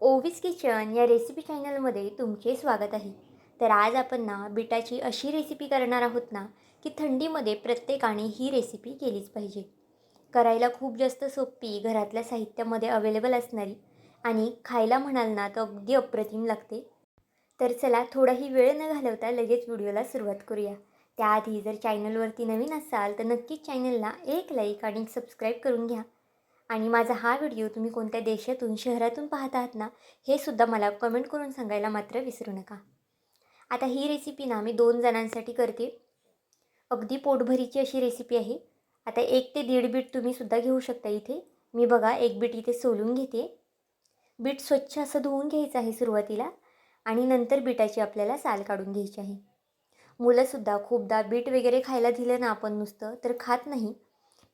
Ovis kitchen या recipe चॅनलमध्ये तुमचे स्वागत आहे. तर आज आपण ना बिटाची अशी रेसिपी करणार आहोत ना की थंडीमध्ये प्रत्येकाने ही रेसिपी केलीच पाहिजे. करायला खूप जास्त सोपी घरातल्या साहित्यामध्ये अवेलेबल असणारी आणि खायला म्हणाल ना तर अगदी अप्रतिम लागते. तर चला थोडाही वेळ न घालवता लगेच व्हिडिओला सुरुवात करूया. त्याआधी जर चॅनलवरती नवीन असाल तर नक्कीच चॅनलला एक लाईक आणि सबस्क्राईब करून घ्या. आणि माझा हा व्हिडिओ तुम्ही कोणत्या देशातून शहरातून पाहत आहात ना हे सुद्धा मला कमेंट करून सांगायला मात्र विसरू नका. आता ही रेसिपी ना मी दोन जणांसाठी करते. अगदी पोटभरीची अशी रेसिपी आहे. आता एक ते दीड बीट तुम्ही सुद्धा घेऊ शकता इथे. मी बघा एक बीट इथे सोलून घेते. बीट स्वच्छ असं धुवून घ्यायचं आहे सुरुवातीला आणि नंतर बीटाची आपल्याला साल काढून घ्यायची आहे. मुलंसुद्धा खूपदा बीट वगैरे खायला दिलं ना आपण नुसतं तर खात नाही.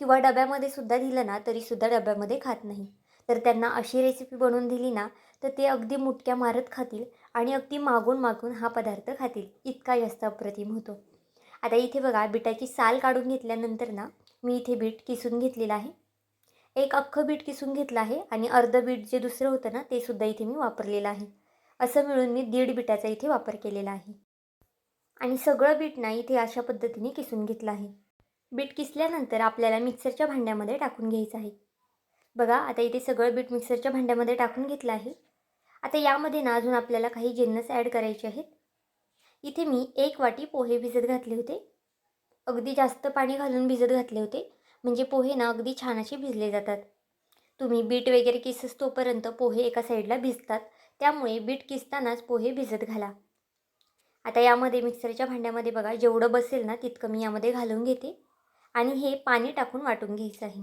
किंवा डब्यामध्ये सुद्धा दिलं ना तरीसुद्धा डब्यामध्ये खात नाही. तर त्यांना अशी रेसिपी बनवून दिली ना तर ते अगदी मुटक्या मारत खातील आणि अगदी मागून मागून हा पदार्थ खातील. इतका जास्त अप्रतिम होतो. आता इथे बघा बिटाची साल काढून घेतल्यानंतर ना मी इथे बीट किसून घेतलेलं आहे. एक अख्खं बीट किसून घेतलं आहे आणि अर्ध बीट जे दुसरं होतं ना ते सुद्धा इथे मी वापरलेलं आहे. असं मिळून मी दीड बिटाचा इथे वापर केलेला आहे. आणि सगळं बीट ना इथे अशा पद्धतीने किसून घेतलं आहे. बीट किसल्यानंतर आपल्याला मिक्सरच्या भांड्यामध्ये टाकून घ्यायचं आहे. बघा आता इथे सगळं बीट मिक्सरच्या भांड्यामध्ये टाकून घेतलं आहे. आता यामध्ये ना अजून आपल्याला काही जिन्नस ॲड करायचे आहेत. इथे मी एक वाटी पोहे भिजत घातले होते. अगदी जास्त पाणी घालून भिजत घातले होते. म्हणजे पोहे ना अगदी छान असे भिजले जातात. तुम्ही बीट वगैरे किसस तोपर्यंत पोहे एका साईडला भिजतात. त्यामुळे बीट किसतानाच पोहे भिजत घाला. आता यामध्ये मिक्सरच्या भांड्यामध्ये बघा जेवढं बसेल ना तितकं मी यामध्ये घालून घेते. आणि हे पाणी टाकून वाटून घ्यायचं आहे.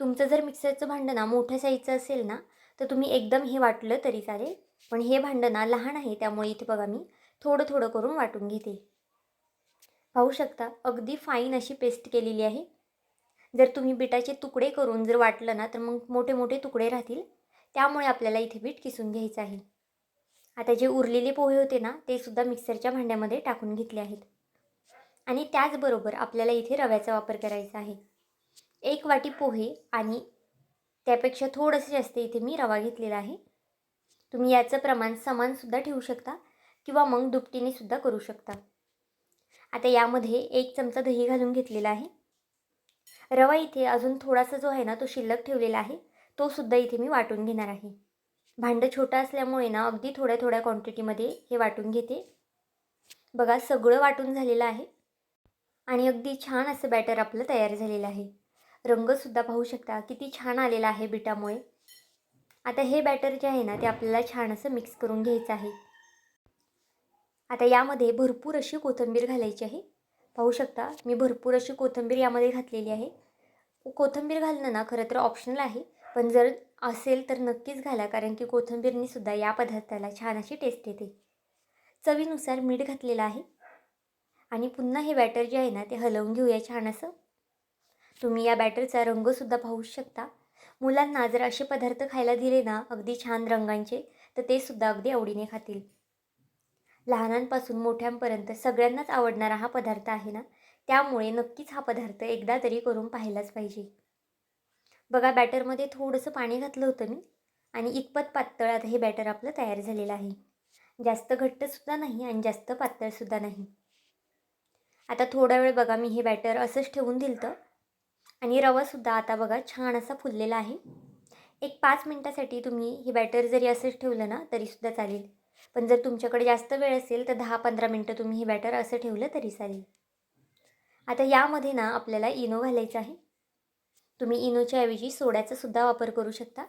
तुमचं जर मिक्सरचं भांडं ना मोठं साईजचं असेल ना तर तुम्ही एकदम हे वाटलं तरी चालेल. पण हे भांडं ना लहान आहे त्यामुळे इथे बघा मी थोडं थोडं करून वाटून घेते. पाहू शकता अगदी फाईन अशी पेस्ट केलेली आहे. जर तुम्ही बिटाचे तुकडे करून जर वाटलं ना तर मग मोठे मोठे तुकडे राहतील. त्यामुळे आपल्याला इथे बीट किसून घ्यायचं आहे. आता जे उरलेले पोहे होते ना ते सुद्धा मिक्सरच्या भांड्यामध्ये टाकून घेतले आहेत. आणि त्याचबरोबर आपल्याला इथे रव्याचा वापर करायचा आहे. एक वाटी पोहे आणि त्यापेक्षा थोडंसं जास्त इथे मी रवा घेतलेला आहे. तुम्ही याचं प्रमाण समानसुद्धा ठेवू शकता किंवा मग दुपटीने सुद्धा करू शकता. आता यामध्ये एक चमचा दही घालून घेतलेला आहे. रवा इथे अजून थोडासा जो आहे ना तो शिल्लक ठेवलेला आहे तो सुद्धा इथे मी वाटून घेणार आहे. भांडं छोटं असल्यामुळे ना अगदी थोड्या थोड्या क्वांटिटीमध्ये हे वाटून घेते. बघा सगळं वाटून झालेलं आहे. आणि अगदी छान असं बॅटर आपलं तयार झालेलं आहे. रंगसुद्धा पाहू शकता किती छान आलेला आहे बिटामुळे. आता हे बॅटर जे आहे ना ते आपल्याला छान असं मिक्स करून घ्यायचं आहे. आता यामध्ये भरपूर अशी कोथिंबीर घालायची आहे. पाहू शकता मी भरपूर अशी कोथिंबीर यामध्ये घातलेली आहे. कोथिंबीर घालणं ना खरं तर ऑप्शनल आहे. पण जर असेल तर नक्कीच घाला कारण की कोथिंबीरनीसुद्धा या पदार्थाला छान अशी टेस्ट येते. चवीनुसार मीठ घातलेलं आहे. आणि पुन्हा हे बॅटर जे आहे ना ते हलवून घेऊया छान असं. तुम्ही या बॅटरचा रंगसुद्धा पाहू शकता. मुलांना जर असे पदार्थ खायला दिले ना अगदी छान रंगांचे तर ते सुद्धा अगदी आवडीने खातील. लहानांपासून मोठ्यांपर्यंत सगळ्यांनाच आवडणारा हा पदार्थ आहे ना त्यामुळे नक्कीच हा पदार्थ एकदा तरी करून पाहायलाच पाहिजे. बघा बॅटरमध्ये थोडंसं पाणी घातलं होतं मी आणि इतपत पातळ आता हे बॅटर आपलं तयार झालेलं आहे. जास्त घट्टसुद्धा नाही आणि जास्त पातळसुद्धा नाही. आता थोडा वेळ बघा मी हे बॅटर असंच ठेवून दिलं तर आणि रवासुद्धा आता बघा छान असा फुललेला आहे. एक पाच मिनटासाठी तुम्ही हे बॅटर जरी असंच ठेवलं ना तरीसुद्धा चालेल. पण जर तुमच्याकडे जास्त वेळ असेल तर दहा पंधरा मिनटं तुम्ही हे बॅटर असं ठेवलं तरी चालेल. आता यामध्ये ना आपल्याला इनो घालायचं आहे. तुम्ही इनोच्या ऐवजी सोड्याचा सुद्धा वापर करू शकता.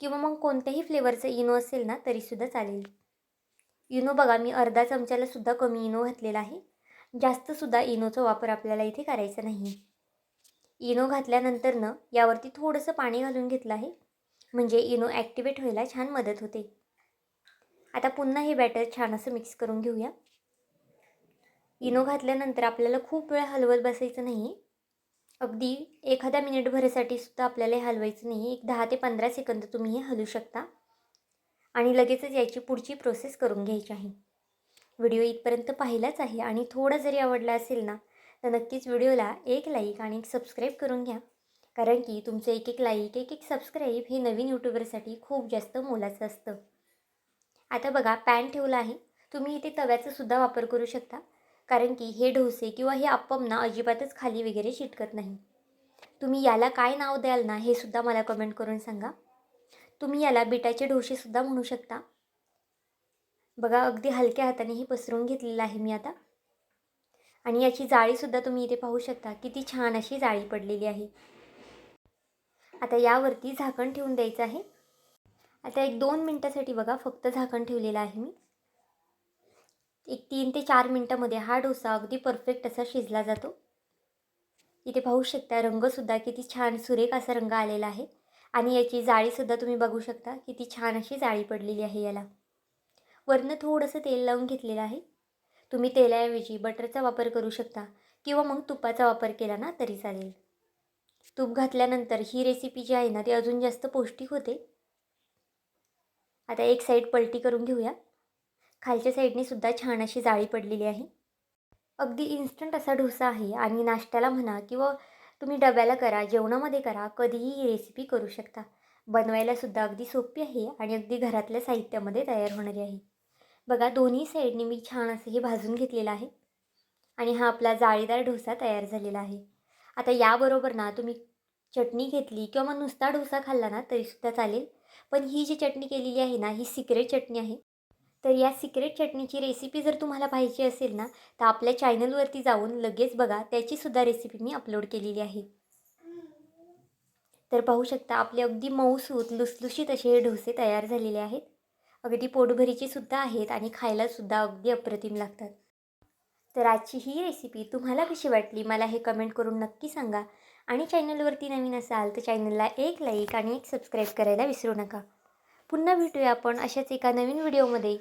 किंवा मग कोणत्याही फ्लेवरचं इनो असेल ना तरीसुद्धा चालेल. इनो बघा मी अर्धा चमच्याला सुद्धा कमी इनो घातलेला आहे. जास्तसुद्धा इनोचा वापर आपल्याला इथे करायचा नाही. इनो घातल्यानंतरनं यावरती थोडंसं पाणी घालून घेतलं आहे. म्हणजे इनो ॲक्टिवेट व्हायला छान मदत होते. आता पुन्हा हे बॅटर छान असं मिक्स करून घेऊया. इनो घातल्यानंतर आपल्याला खूप वेळ हलवत बसायचं नाही. अगदी एखाद्या मिनिटभरासाठी सुद्धा आपल्याला हे हलवायचं नाही. एक दहा ते पंधरा सेकंद तुम्ही हे हलू शकता. आणि लगेचच याची पुढची प्रोसेस करून घ्यायची आहे. व्हिडिओ इथपर्यंत पाहिलाच आहे आणि थोडा जरी आवडला असेल ना तर नक्कीच व्हिडिओला एक लाईक आणि एक सबस्क्राईब करून घ्या. कारण की तुमचं एक एक लाईक एक एक सबस्क्राईब हे नवीन यूट्यूबरसाठी खूप जास्त मोलाचं असतं. आता बघा पॅन ठेवला आहे. तुम्ही इथे तव्याचा सुद्धा वापर करू शकता. कारण की हे डोसे किंवा हे अप्पम ना अजिबातच खाली वगैरे चिटकत नाही. तुम्ही याला काय नाव द्याल ना हे सुद्धा मला कमेंट करून सांगा. तुम्ही याला बिटाचे डोसेसुद्धा म्हणू शकता. बघा अगदी हलक्या हातानेही पसरून घेतलेलं आहे मी आता. आणि याची जाळीसुद्धा तुम्ही इथे पाहू शकता किती छान अशी जाळी पडलेली आहे. आता यावरती झाकण ठेवून द्यायचं आहे. आता एक दोन मिनटासाठी बघा फक्त झाकण ठेवलेलं आहे मी. एक तीन ते चार मिनटामध्ये हा डोसा अगदी परफेक्ट असा शिजला जातो. इथे पाहू शकता रंगसुद्धा किती छान सुरेख असा रंग आलेला आहे. आणि याची जाळीसुद्धा तुम्ही बघू शकता किती छान अशी जाळी पडलेली आहे याला. वरनं थोडंसं तेल लावून घेतलेलं आहे. तुम्ही तेलाऐवजी बटरचा वापर करू शकता किंवा मग तुपाचा वापर केला ना तरी चालेल. तूप घातल्यानंतर ही रेसिपी जी आहे ना ती अजून जास्त पौष्टिक होते. आता एक साईड पलटी करून घेऊया. खालच्या साईडने सुद्धा छान अशी जाळी पडलेली आहे. अगदी इन्स्टंट असा डोसा आहे आणि नाश्त्याला म्हणा किंवा तुम्ही डब्याला करा जेवणामध्ये करा कधीही ही रेसिपी करू शकता. बनवायला सुद्धा अगदी सोपी आहे आणि अगदी घरातल्या साहित्यामध्ये तयार होणारी आहे. बघा दोन्ही साईडने मी छान असं हे भाजून घेतलेलं आहे. आणि हा आपला जाळीदार डोसा तयार झालेला आहे. आता याबरोबर ना तुम्ही चटणी घेतली किंवा मग नुसता डोसा खाल्ला ना तरीसुद्धा चालेल. पण ही जी चटणी केलेली आहे ना ही सिक्रेट चटणी आहे. तर या सिक्रेट चटणीची रेसिपी जर तुम्हाला पाहिजे असेल ना तर आपल्या चॅनलवरती जाऊन लगेच बघा त्याचीसुद्धा रेसिपी मी अपलोड केलेली आहे. तर पाहू शकता आपले अगदी मऊसूत लुसलुशीत असे हे डोसे तयार झालेले आहेत. अगदी पोटभरीची सुद्धा आहेत आणि खायलासुद्धा अगदी अप्रतिम लागतात. तर आजची ही रेसिपी तुम्हाला कशी वाटली? मला हे कमेंट करून नक्की सांगा. आणि चॅनलवरती नवीन असाल तर चॅनलला एक लाईक आणि एक सबस्क्राईब करायला विसरू नका. पुन्हा भेटूया आपण अशाच एका नवीन व्हिडिओमध्ये